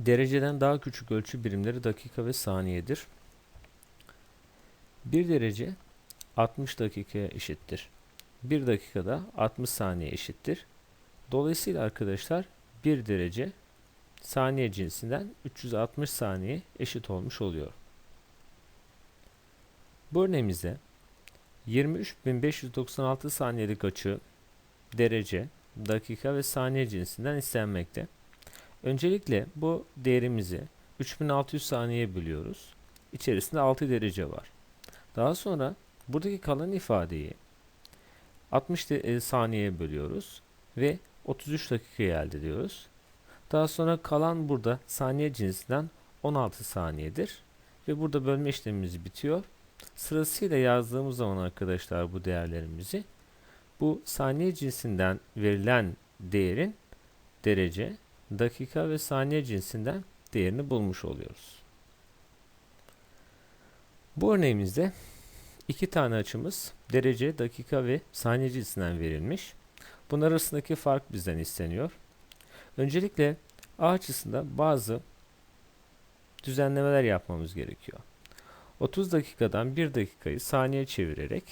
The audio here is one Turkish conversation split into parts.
Dereceden daha küçük ölçü birimleri dakika ve saniyedir. 1 derece 60 dakikaya eşittir. 1 dakikada 60 saniye eşittir. Dolayısıyla arkadaşlar 1 derece saniye cinsinden 360 saniye eşit olmuş oluyor. Bu örneğimizde 23.596 saniyelik açı derece, dakika ve saniye cinsinden istenmekte. Öncelikle bu değerimizi 3600 saniyeye bölüyoruz. İçerisinde 6 derece var. Daha sonra buradaki kalan ifadeyi 60 de- e, saniyeye bölüyoruz ve 33 dakikayı elde ediyoruz. Daha sonra kalan burada saniye cinsinden 16 saniyedir. Ve burada bölme işlemimiz bitiyor. Sırasıyla yazdığımız zaman arkadaşlar bu değerlerimizi bu saniye cinsinden verilen değerin derece, dakika ve saniye cinsinden değerini bulmuş oluyoruz. Bu örneğimizde iki tane açımız derece, dakika ve saniye cinsinden verilmiş. Bunlar arasındaki fark bizden isteniyor. Öncelikle A açısında bazı düzenlemeler yapmamız gerekiyor. 30 dakikadan 1 dakikayı saniye çevirerek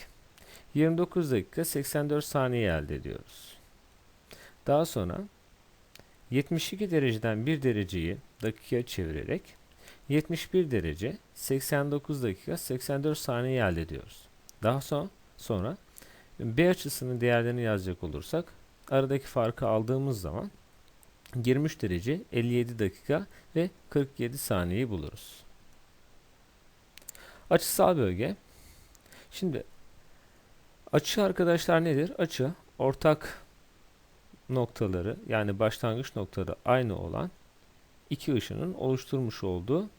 29 dakika 84 saniye elde ediyoruz. Daha sonra 72 dereceden 1 dereceyi dakikaya çevirerek 71 derece 89 dakika 84 saniye elde ediyoruz. Daha sonra, sonra B açısının değerlerini yazacak olursak aradaki farkı aldığımız zaman 23 derece 57 dakika ve 47 saniyeyi buluruz. Açısal bölge. Şimdi açı arkadaşlar nedir? Açı ortak noktaları yani başlangıç noktaları aynı olan iki ışının oluşturmuş olduğu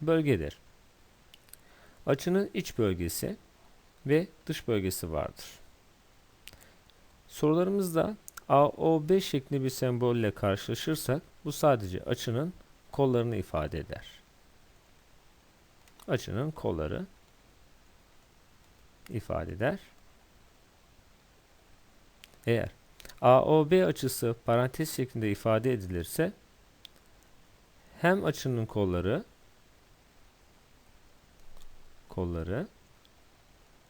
bölgedir. Açının iç bölgesi ve dış bölgesi vardır. Sorularımızda AOB şeklinde bir sembolle karşılaşırsak bu sadece açının kollarını ifade eder. Açının kolları ifade eder. Eğer AOB açısı parantez şeklinde ifade edilirse hem açının kolları kolları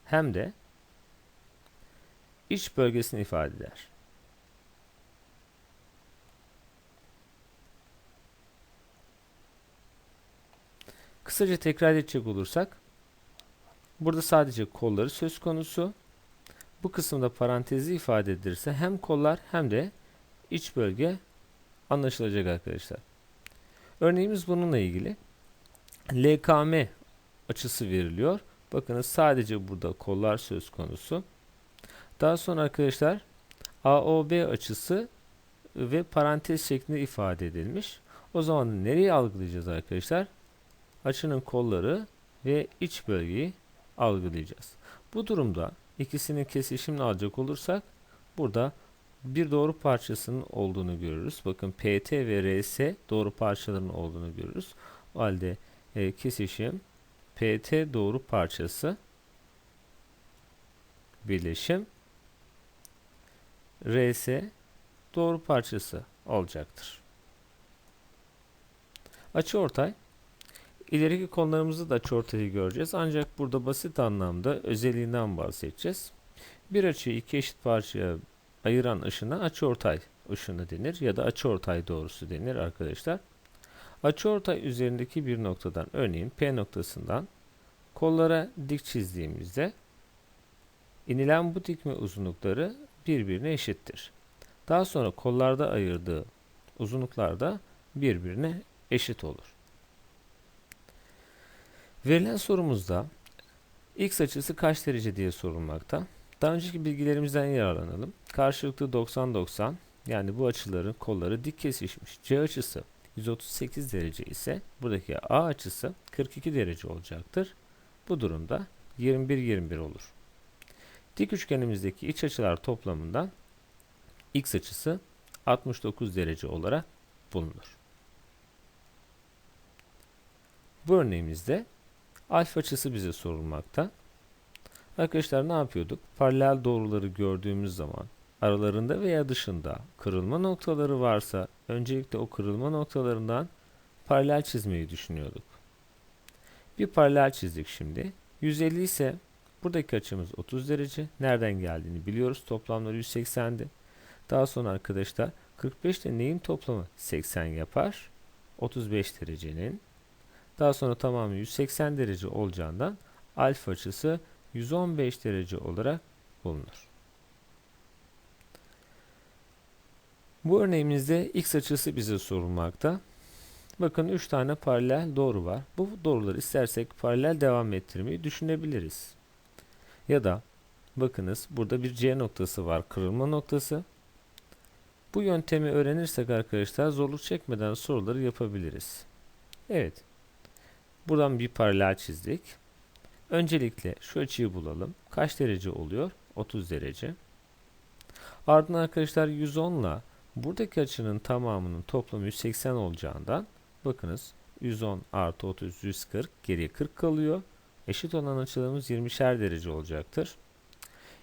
hem de iç bölgesini ifade eder. Kısaca tekrar edecek olursak burada sadece kolları söz konusu. Bu kısımda parantezi ifade edilirse hem kollar hem de iç bölge anlaşılacak arkadaşlar. Örneğimiz bununla ilgili. LKM açısı veriliyor. Bakınız sadece burada kollar söz konusu. Daha sonra arkadaşlar AOB açısı ve parantez şeklinde ifade edilmiş. O zaman nereyi algılayacağız arkadaşlar? Açının kolları ve iç bölgeyi algılayacağız. Bu durumda ikisinin kesişimini alacak olursak burada bir doğru parçasının olduğunu görürüz. Bakın PT ve RS doğru parçalarının olduğunu görürüz. O halde e, kesişim PT doğru parçası birleşim RS doğru parçası olacaktır. Açıortay İleriki konularımızda da açıortayı göreceğiz. Ancak burada basit anlamda özelliğinden bahsedeceğiz. Bir açıyı iki eşit parçaya ayıran ışına açıortay ışını denir ya da açıortay doğrusu denir arkadaşlar. Açıortay üzerindeki bir noktadan örneğin P noktasından kollara dik çizdiğimizde inilen bu dikme uzunlukları birbirine eşittir. Daha sonra kollarda ayırdığı uzunluklar da birbirine eşit olur. Verilen sorumuzda x açısı kaç derece diye sorulmakta. Daha önceki bilgilerimizden yararlanalım. Karşılıklı 90-90 yani bu açıların kolları dik kesişmiş. C açısı 138 derece ise buradaki A açısı 42 derece olacaktır. Bu durumda 21-21 olur. Dik üçgenimizdeki iç açılar toplamından x açısı 69 derece olarak bulunur. Bu örneğimizde alfa açısı bize sorulmakta. Arkadaşlar ne yapıyorduk? Paralel doğruları gördüğümüz zaman aralarında veya dışında kırılma noktaları varsa öncelikle o kırılma noktalarından paralel çizmeyi düşünüyorduk. Bir paralel çizdik şimdi. 150 ise buradaki açımız 30 derece. Nereden geldiğini biliyoruz. Toplamları 180'di. Daha sonra arkadaşlar 45 ile neyin toplamı 80 yapar? 35 derecenin. Daha sonra tamamı 180 derece olacağından alfa açısı 115 derece olarak bulunur. Bu örneğimizde x açısı bize sorulmakta. Bakın 3 tane paralel doğru var. Bu doğruları istersek paralel devam ettirmeyi düşünebiliriz. Ya da bakınız burada bir C noktası var. Kırılma noktası. Bu yöntemi öğrenirsek arkadaşlar zorluk çekmeden soruları yapabiliriz. Evet. Buradan bir paralel çizdik. Öncelikle şu açıyı bulalım. Kaç derece oluyor? 30 derece. Ardından arkadaşlar 110 ile buradaki açının tamamının toplamı 180 olacağından bakınız 110 artı 30 140 geriye 40 kalıyor. Eşit olan açılarımız 20'şer derece olacaktır.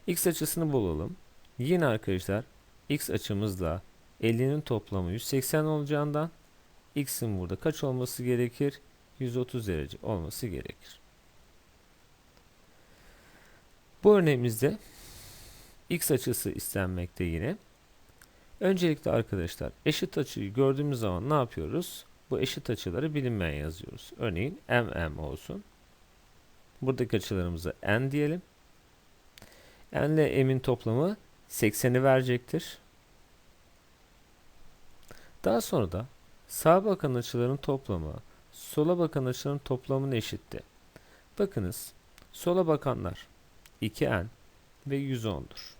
X açısını bulalım. Yine arkadaşlar x açımızla 50'nin toplamı 180 olacağından x'in burada kaç olması gerekir? 130 derece olması gerekir. Bu örneğimizde x açısı istenmekte yine. Öncelikle arkadaşlar eşit açıyı gördüğümüz zaman ne yapıyoruz? Bu eşit açıları bilinmeyen yazıyoruz. Örneğin mm olsun. Buradaki açılarımıza n diyelim. n ile m'in toplamı 80'i verecektir. Daha sonra da sağa bakan açıların toplamı sola bakan açıların toplamına eşitti. Bakınız sola bakanlar 2n ve 110'dur.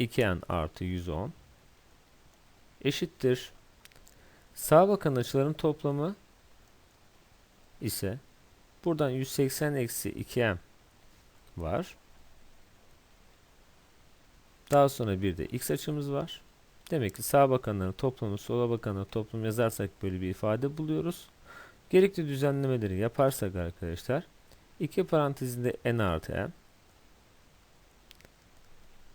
2n artı 110 eşittir. Sağa bakan açıların toplamı ise buradan 180 eksi 2m var. Daha sonra bir de x açımız var. Demek ki sağ bakanların toplamı sola bakanların toplamı yazarsak böyle bir ifade buluyoruz. Gerekli düzenlemeleri yaparsak arkadaşlar iki parantezinde n artı m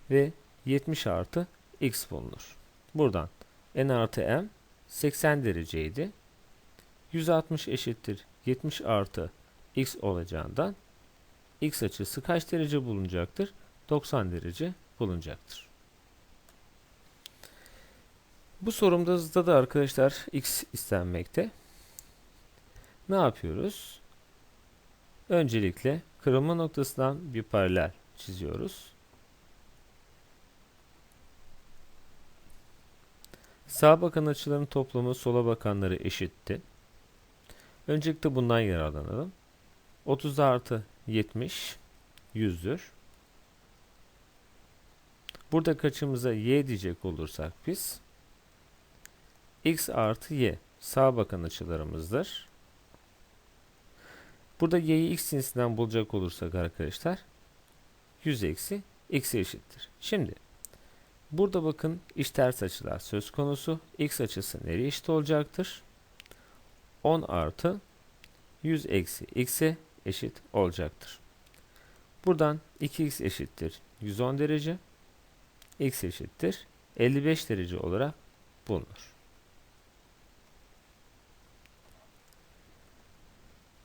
ve 70 artı x bulunur. Buradan n artı m 80 dereceydi. 160 eşittir 70 artı x olacağından x açısı kaç derece bulunacaktır? 90 derece bulunacaktır. Bu sorumuzda da arkadaşlar x istenmekte. Ne yapıyoruz? Öncelikle kırılma noktasından bir paralel çiziyoruz. Sağa bakan açıların toplamı sola bakanları eşitti. Öncelikle bundan yararlanalım. 30 artı 70 100'dür. Burada kaçımıza y diyecek olursak biz x artı y sağ bakan açılarımızdır. Burada y'yi x cinsinden bulacak olursak arkadaşlar 100 eksi x'e eşittir. Şimdi burada bakın iç ters açılar söz konusu. x açısı nereye eşit olacaktır? 10 artı 100 eksi x'e eşit olacaktır. Buradan 2x eşittir 110 derece x eşittir 55 derece olarak bulunur.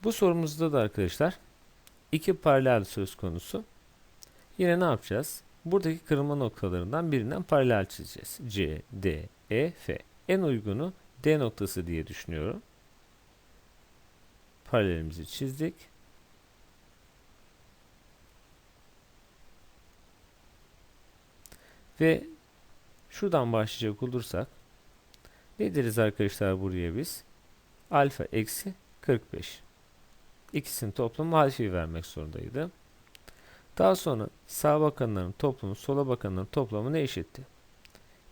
Bu sorumuzda da arkadaşlar iki paralel söz konusu. Yine ne yapacağız? Buradaki kırılma noktalarından birinden paralel çizeceğiz. C, D, E, F. En uygunu D noktası diye düşünüyorum. Paralelimizi çizdik. Ve şuradan başlayacak olursak ne deriz arkadaşlar buraya biz? Alfa eksi 45. İkisinin toplamı alfayı vermek zorundaydı. Daha sonra sağ bakanların toplamı sola bakanların toplamına eşitti.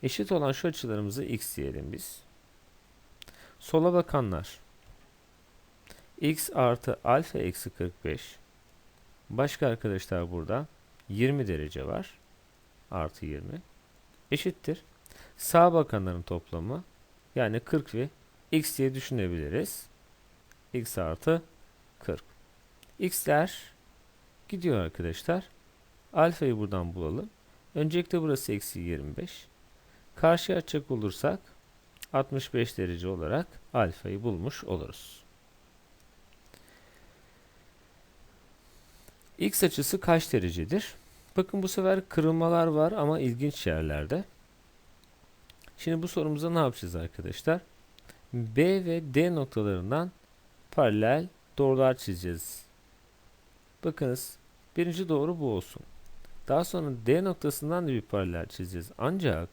Eşit olan şu açılarımızı x diyelim biz. Sola bakanlar x artı alfa eksi 45 başka arkadaşlar burada 20 derece var artı 20 eşittir. Sağ bakanların toplamı yani 40 ve x diye düşünebiliriz. x artı 40. x'ler gidiyor arkadaşlar. Alfayı buradan bulalım. Öncelikle burası eksi 25. Karşıya açacak olursak 65 derece olarak alfayı bulmuş oluruz. X açısı kaç derecedir? Bakın bu sefer kırılmalar var ama ilginç yerlerde. Şimdi bu sorumuza ne yapacağız arkadaşlar? B ve D noktalarından paralel doğrular çizeceğiz. Bakınız birinci doğru bu olsun. Daha sonra D noktasından da bir paralel çizeceğiz. Ancak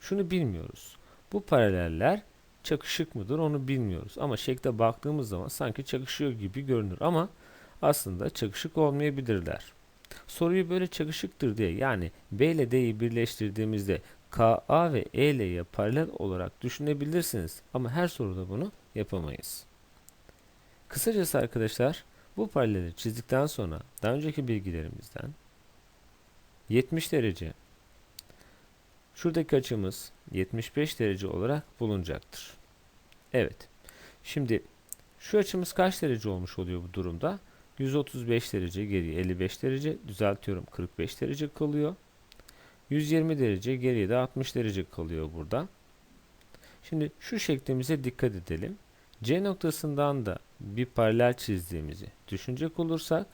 şunu bilmiyoruz. Bu paraleller çakışık mıdır onu bilmiyoruz. Ama şekle baktığımız zaman sanki çakışıyor gibi görünür ama aslında çakışık olmayabilirler. Soruyu böyle çakışıktır diye yani B ile D'yi birleştirdiğimizde KA ve E ile paralel olarak düşünebilirsiniz ama her soruda bunu yapamayız. Kısacası arkadaşlar bu paraleli çizdikten sonra daha önceki bilgilerimizden 70 derece şuradaki açımız 75 derece olarak bulunacaktır. Evet. Şimdi şu açımız kaç derece olmuş oluyor bu durumda? 135 derece geriye 55 derece düzeltiyorum 45 derece kalıyor. 120 derece geriye de 60 derece kalıyor burada. Şimdi şu şeklimize dikkat edelim. C noktasından da bir paralel çizdiğimizi düşünecek olursak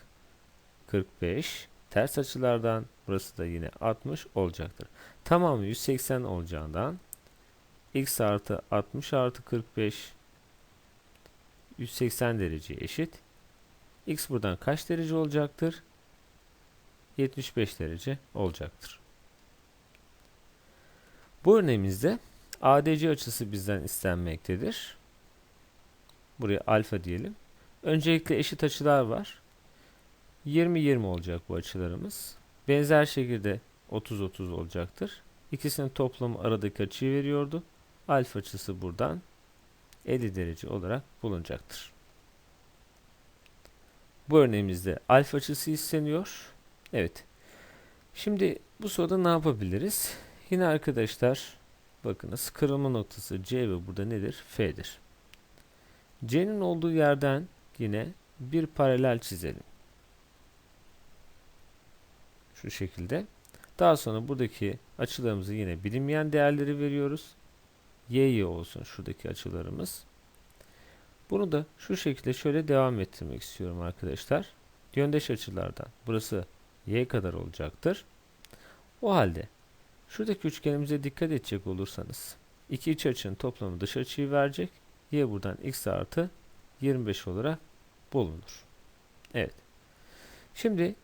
45 ters açılardan burası da yine 60 olacaktır. Tamamı 180 olacağından x artı 60 artı 45 180 derece eşit. X buradan kaç derece olacaktır? 75 derece olacaktır. Bu örneğimizde ADC açısı bizden istenmektedir. Buraya alfa diyelim. Öncelikle eşit açılar var. 20-20 olacak bu açılarımız. Benzer şekilde 30-30 olacaktır. İkisinin toplamı aradaki açıyı veriyordu. Alfa açısı buradan 50 derece olarak bulunacaktır. Bu örneğimizde alfa açısı isteniyor. Evet. Şimdi bu soruda ne yapabiliriz? Yine arkadaşlar bakınız kırılma noktası C ve burada nedir? F'dir. C'nin olduğu yerden yine bir paralel çizelim. Şu şekilde. Daha sonra buradaki açılarımızı yine bilinmeyen değerleri veriyoruz. Y, Y olsun şuradaki açılarımız. Bunu da şu şekilde şöyle devam ettirmek istiyorum arkadaşlar. Yöndeş açılardan burası Y kadar olacaktır. O halde şuradaki üçgenimize dikkat edecek olursanız iki iç açının toplamı dış açıyı verecek. Y buradan x artı 25 olarak bulunur. Evet. Şimdi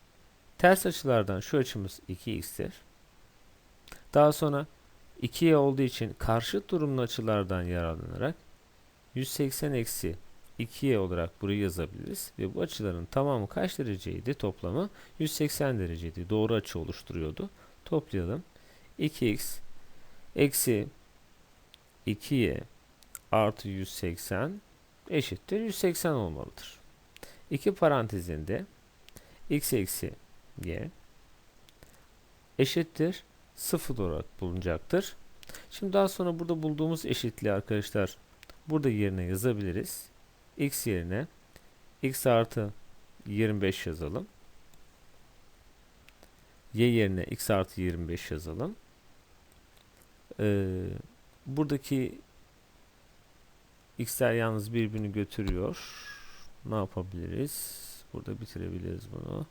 ters açılardan şu açımız 2x'tir. Daha sonra 2y olduğu için karşıt durumlu açılardan yararlanarak 180 eksi 2y olarak burayı yazabiliriz. Ve bu açıların tamamı kaç dereceydi? Toplamı 180 dereceydi. Doğru açı oluşturuyordu. Toplayalım. 2x eksi 2y artı 180 eşittir 180 olmalıdır. İki parantezinde x eksi y eşittir 0 olarak bulunacaktır. Şimdi daha sonra burada bulduğumuz eşitliği arkadaşlar burada yerine yazabiliriz. x yerine x artı 25 yazalım. y yerine x artı 25 yazalım. Ee, buradaki x'ler yalnız birbirini götürüyor. Ne yapabiliriz? Burada bitirebiliriz bunu.